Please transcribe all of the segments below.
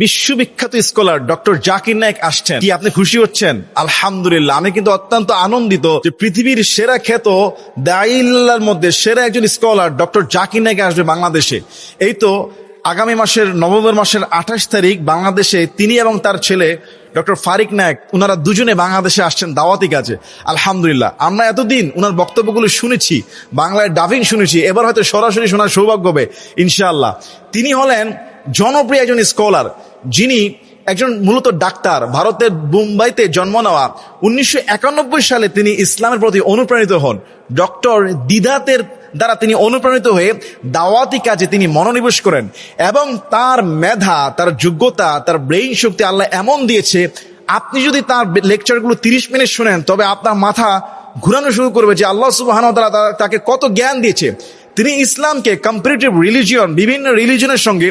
বিশ্ববিখ্যাত scholar doctor Zakir Naik আসছেন। কি আপনি খুশি হচ্ছেন? আলহামদুলিল্লাহ, আমি কিন্তু অত্যন্ত আনন্দিত যে পৃথিবীর সেরা খ্যাত দাইল্লার মধ্যে সেরা একজন স্কলার ডক্টর জাকির নায়ক আসবে বাংলাদেশে। এই তো আগামী মাসের নভেম্বর মাসের আঠাশ তারিখ বাংলাদেশে তিনি এবং তার ছেলে ডক্টর ফারিক নায়ক, উনারা দুজনে বাংলাদেশে আসছেন দাওয়াতি কাজে। আলহামদুলিল্লাহ, আমরা এতদিন উনার বক্তব্যগুলো শুনেছি, বাংলায় ডাবিং শুনেছি, এবার হয়তো সরাসরি শোনার সৌভাগ্য হবে, ইনশাআল্লাহ। তিনি হলেন জনপ্রিয় একজন স্কলার, যিনি একজন মূলত ডাক্তার, ভারতের মুম্বাইতে জন্ম নেওয়া। উনিশশো একানব্বই সালে তিনি ইসলামের প্রতি অনুপ্রাণিত হন। ডক্টর দিদাতের দ্বারা তিনি অনুপ্রাণিত হয়ে দাওয়াতি কাজে তিনি মনোনিবেশ করেন এবং তার মেধা, তার যোগ্যতা, তার ব্রেইন শক্তি আল্লাহ এমন দিয়েছে, আপনি যদি তার লেকচারগুলো তিরিশ মিনিট শুনেন, তবে আপনার মাথা ঘুরানো শুরু করবে যে আল্লাহ সুবাহান তাকে কত জ্ঞান দিয়েছে। তিনি ইসলামকে কম্পারেটিভ রিলিজিয়ন বিভিন্ন রিলিজনের সঙ্গে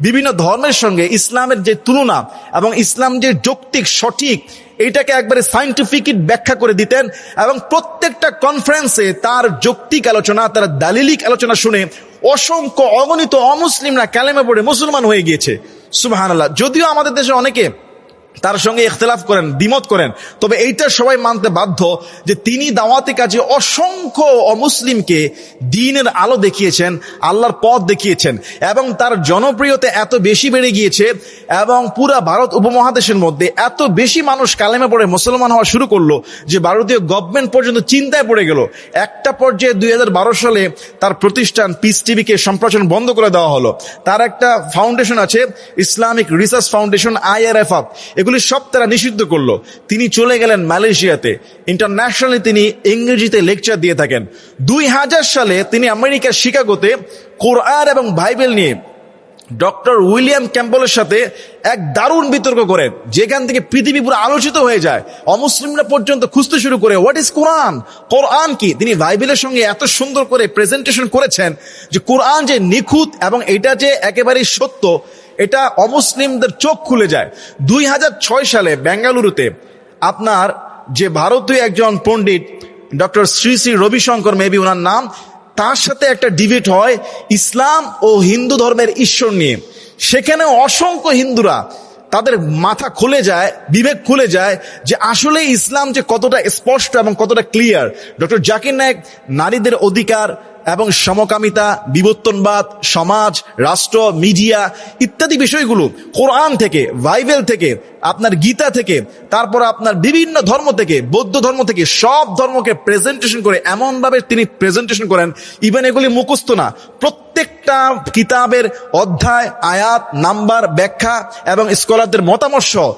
বিভিন্ন ধর্মের সঙ্গে ইসলামের যে তুলনা এবং ইসলাম যে যৌক্তিক, সঠিক এটাকে একবারে সাইন্টিফিক ব্যাখ্যা করে দিতেন এবং প্রত্যেকটা কনফারেন্সে তার যৌক্তিক আলোচনা, তার দালিলিক আলোচনা শুনে অসংখ্য অগণিত অমুসলিমরা ক্যালেমে পড়ে মুসলমান হয়ে গিয়েছে। সুবাহ যদিও আমাদের দেশে অনেকে তার সঙ্গে ইখতলাফ করেন, দ্বিমত করেন। তবে এইটা সবাই মানতে বাধ্য যে তিনি দাওয়াতি কাজে অসংখ্য অমুসলিমকে দিনের আলো দেখিয়েছেন, আল্লাহর পথ দেখিয়েছেন এবং তার জনপ্রিয়তা এত বেশি বেড়ে গিয়েছে এবং পুরা ভারত উপমহাদেশের মধ্যে এত বেশি মানুষ কালেমে পড়ে মুসলমান হওয়া শুরু করল যে ভারতীয় গভর্নমেন্ট পর্যন্ত চিন্তায় পড়ে গেল। একটা পর্যায়ে দুই হাজার বারো সালে তার প্রতিষ্ঠান পিস টিভিকে সম্প্রচার বন্ধ করে দেওয়া হলো। তার একটা ফাউন্ডেশন আছে ইসলামিক রিসার্চ ফাউন্ডেশন আইআরএফ এগুলি সব তারা নিষিদ্ধ করল। তিনি চলে গেলেন মালয়েশিয়াতে। ইন্টারন্যাশনালি তিনি ইংরেজিতে লেকচার দিয়ে থাকেন। দুই হাজার সালে তিনি আমেরিকার শিকাগোতে কোরআন এবং বাইবেল নিয়ে ডক্টর উইলিয়াম ক্যাম্পলের সাথে এক দারুণ বিতর্ক করেন, যেখান থেকে পৃথিবী পুরো আলোচিত হয়ে যায়। অমুসলিমরা পর্যন্ত খুঁজতে শুরু করে হোয়াট ইজ কোরআন কোরআন কি? তিনি বাইবেলের সঙ্গে এত সুন্দর করে প্রেজেন্টেশন করেছেন যে কোরআন যে নিখুঁত এবং এটা যে একেবারেই সত্য এটা অমুসলিমদের চোখ খুলে যায়। দুই হাজার ছয় সালে বেঙ্গালুরুতে আপনার যে ভারতীয় একজন পণ্ডিত ডক্টর শ্রী শ্রী রবিশঙ্কর মেবি ওনার নাম, তার সাথে একটা ডিবেট হয় ইসলাম ও হিন্দু ধর্মের ঈশ্বর নিয়ে। সেখানে অসংখ্য হিন্দুরা তাদের মাথা খুলে যায়, বিবেক খুলে যায় যে আসলে ইসলাম যে কতটা স্পষ্ট এবং কতটা ক্লিয়ার ডক্টর জাকির নায়ক নারীদের অধিকার এবং সমকামিতা, বিবর্তনবাদ, সমাজ, রাষ্ট্র, মিডিয়া ইত্যাদি বিষয়গুলো কোরআন থেকে, বাইবেল থেকে, আপনার গীতা থেকে, তারপর আপনার বিভিন্ন ধর্ম থেকে, বৌদ্ধ ধর্ম থেকে সব ধর্মকে প্রেজেন্টেশন করে এমনভাবে তিনি প্রেজেন্টেশন করেন ইভেন এগুলি মুখস্থ না। প্রত্যেকটা কিতাবের অধ্যায়, আয়াত, নাম্বার, ব্যাখ্যা এবং স্কলারদের মতামত সহ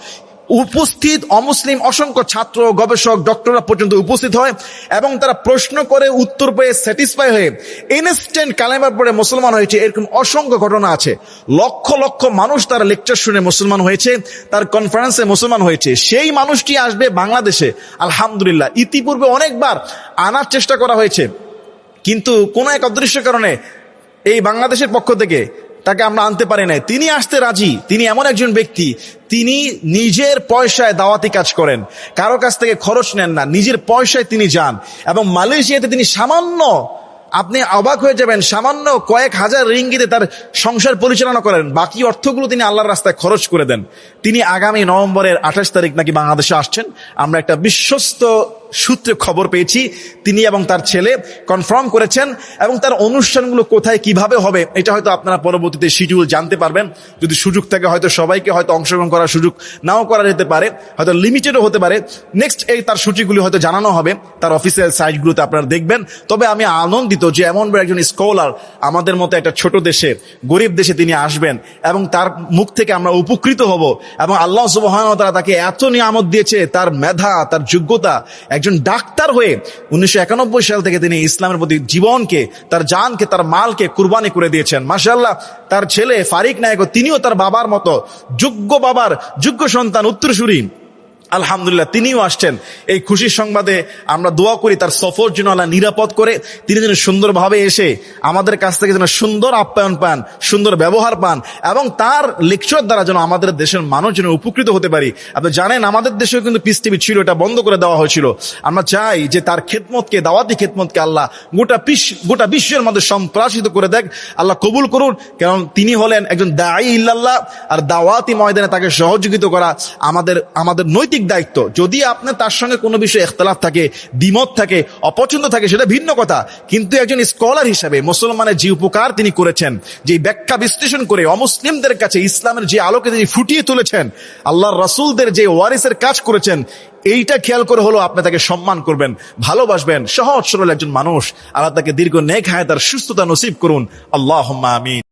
উপস্থিত অমুসলিম অসংখ্য ছাত্র, গবেষক, ডক্টররা পর্যন্ত উপস্থিত হয় এবং তারা প্রশ্ন করে, উত্তর পেয়ে স্যাটিসফাই হয়ে ইনস্ট্যান্ট কালেমার পরে মুসলমান হয়েছে। এরকম অসংখ্য ঘটনা আছে। লক্ষ লক্ষ মানুষ তার লেকচার শুনে মুসলমান হয়েছে, তার কনফারেন্সে মুসলমান হয়েছে। সেই মানুষটি আসবে বাংলাদেশে। আলহামদুলিল্লাহ। ইতিপূর্বে অনেকবার আনার চেষ্টা করা হয়েছে। কিন্তু কোনো এক অদৃশ্য কারণে এই বাংলাদেশের পক্ষ থেকে তাকে আমরা আনতে পারি নাই। তিনি আসতে রাজি। তিনি এমন একজন ব্যক্তি। তিনি নিজের পয়সায় দাওয়াতি কাজ করেন। কারও কাছ থেকে খরচ নেন না। নিজের পয়সায় তিনি যান। এবং মালয়েশিয়াতে তিনি সামান্য, আপনি অবাক হয়ে যাবেন, সামান্য কয়েক হাজার রিঙ্গিতে তার সংসার পরিচালনা করেন। বাকি অর্থগুলো তিনি আল্লাহর রাস্তায় খরচ করে দেন। তিনি আগামী নভেম্বরের আঠাশ তারিখ নাকি বাংলাদেশে আসছেন। আমরা একটা বিশ্বস্ত সূত্রে খবর পেয়েছি, তিনি এবং তার ছেলে কনফার্ম করেছেন, এবং তার অনুষ্ঠানগুলো কোথায়, কীভাবে হবে, এটা হয়তো আপনারা পরবর্তীতে শিডিউল জানতে পারবেন। যদি সুযোগ থাকে, হয়তো সবাইকে হয়তো অংশগ্রহণ করার সুযোগ নাও করা যেতে পারে, হয়তো লিমিটেডও হতে পারে। নেক্সট এই তার সূচিগুলি হয়তো জানানো হবে, তার অফিসিয়াল সাইটগুলোতে আপনারা দেখবেন। তবে আমি আনন্দিত যে এমন একজন স্কলার আমাদের মতো একটা ছোট দেশে, গরিব দেশে তিনি আসবেন, এবং তার মুখ থেকে আমরা উপকৃত হব, এবং আল্লাহ সুবহান তারা তাকে এত নিয়ামত দিয়েছে, তার মেধা, তার যোগ্যতা একজন ডাক্তার হয়ে উনিশশো একানব্বই সাল থেকে তিনি ইসলামের প্রতি জীবনকে, তার জানকে, তার মালকে কুরবানি করে দিয়েছেন। মাসাল্লাহ তার ছেলে ফারিক নায়ক তিনিও তার বাবার মতো যোগ্য বাবার, যোগ্য সন্তান উত্তরসূরি। আলহামদুলিল্লাহ, তিনিও আসছেন। এই খুশির সংবাদে আমরা দোয়া করি তার সফর যেন আল্লাহ নিরাপদ করে, তিনি যেন সুন্দরভাবে এসে আমাদের কাছ থেকে যেন সুন্দর আপ্যায়ন পান, সুন্দর ব্যবহার পান, এবং তার লেকচার দ্বারা যেন আমাদের দেশের মানুষ যেন উপকৃত হতে পারি। আপনি জানেন, আমাদের দেশেও কিন্তু পিস টিভি ছিল, এটা বন্ধ করে দেওয়া হয়েছিল। আমরা চাই যে তার খেদমতকে, দাওয়াতি খেদমতকে আল্লাহ গোটা বিশ্ব, গোটা বিশ্বের মধ্যে সম্প্রাসিত করে দেখ, আল্লাহ কবুল করুন। কারণ তিনি হলেন একজন দায়ী ইল্লাল্লাহ, আর দাওয়াতি ময়দানে তাকে সহযোগিতা করা আমাদের আমাদের নৈতিক দায়িত্ব। যদি আপনি তার সঙ্গে কোনো বিষয়ে ইখতলাফ থাকে, দ্বিমত থাকে, অপছন্দ থাকে, সেটা ভিন্ন কথা। কিন্তু একজন স্কলার হিসাবে মুসলমানের যে উপকার তিনি করেছেন, যে ব্যাখ্যা বিশ্লেষণ করে অমুসলিমদের কাছে ইসলামের যে আলোকে তিনি ফুটিয়ে তুলেছেন, আল্লাহর রাসূলদের যে ওয়ারিসের কাজ করেছেন, এইটা খেয়াল করে হলো আপনি তাকে সম্মান করবেন, ভালোবাসবেন, সহজ সরল একজন মানুষ। আল্লাহ তাকে দীর্ঘ নেক হায়াত আর সুস্থতা নসিব করুন। আল্লাহ আমিন।